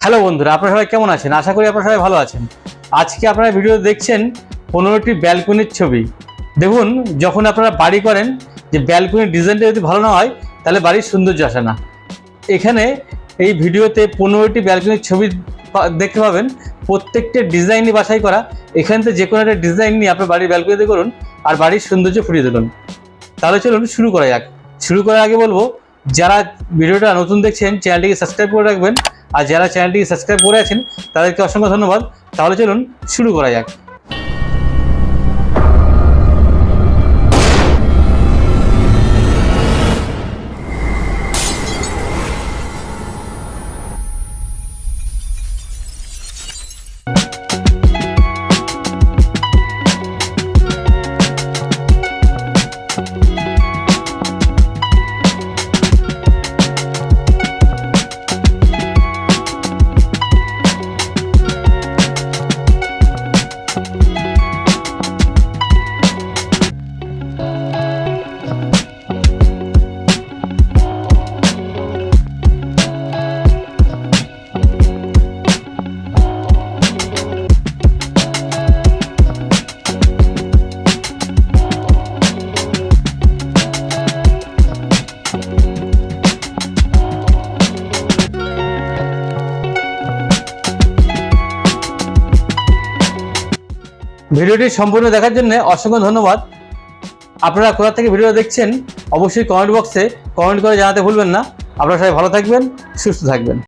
Hello বন্ধুরা, আপনারা সবাই কেমন আছেন? আশা করি আপনারা সবাই ভালো আছেন। আজকে আপনারা ভিডিও দেখছেন পনেরোটি ব্যালকনির ছবি। দেখুন, যখন আপনারা বাড়ি করেন, যে ব্যালকনির ডিজাইনটা যদি ভালো না হয়, তাহলে বাড়ির সৌন্দর্য আসে না। এখানে এই ভিডিওতে পনেরোটি ব্যালকনির ছবি দেখতে পাবেন। প্রত্যেকটা ডিজাইনই বাছাই করা। এখান থেকে যে কোনো একটা ডিজাইন নিয়ে আপনার বাড়ির ব্যালকনিতে করুন আর বাড়ির সৌন্দর্য ফুটিয়ে তুলুন। তাহলে চলুন শুরু করা যাক। শুরু করার আগে বলব, যারা ভিডিওটা নতুন দেখছেন চ্যানেলটিকে সাবস্ক্রাইব করে রাখবেন। আর যারা চ্যানেলটিকে সাবস্ক্রাইব করে আছেন তাদেরকে অসংখ্য ধন্যবাদ। তাহলে চলুন শুরু করা যাক। ভিডিওটি সম্পূর্ণ দেখার জন্য অসংখ্য ধন্যবাদ। আপনারা কোথা থেকে ভিডিওটা দেখছেন, অবশ্যই কমেন্ট বক্সে কমেন্ট করে জানাতে ভুলবেন না। আপনারা সবাই ভালো থাকবেন, সুস্থ থাকবেন।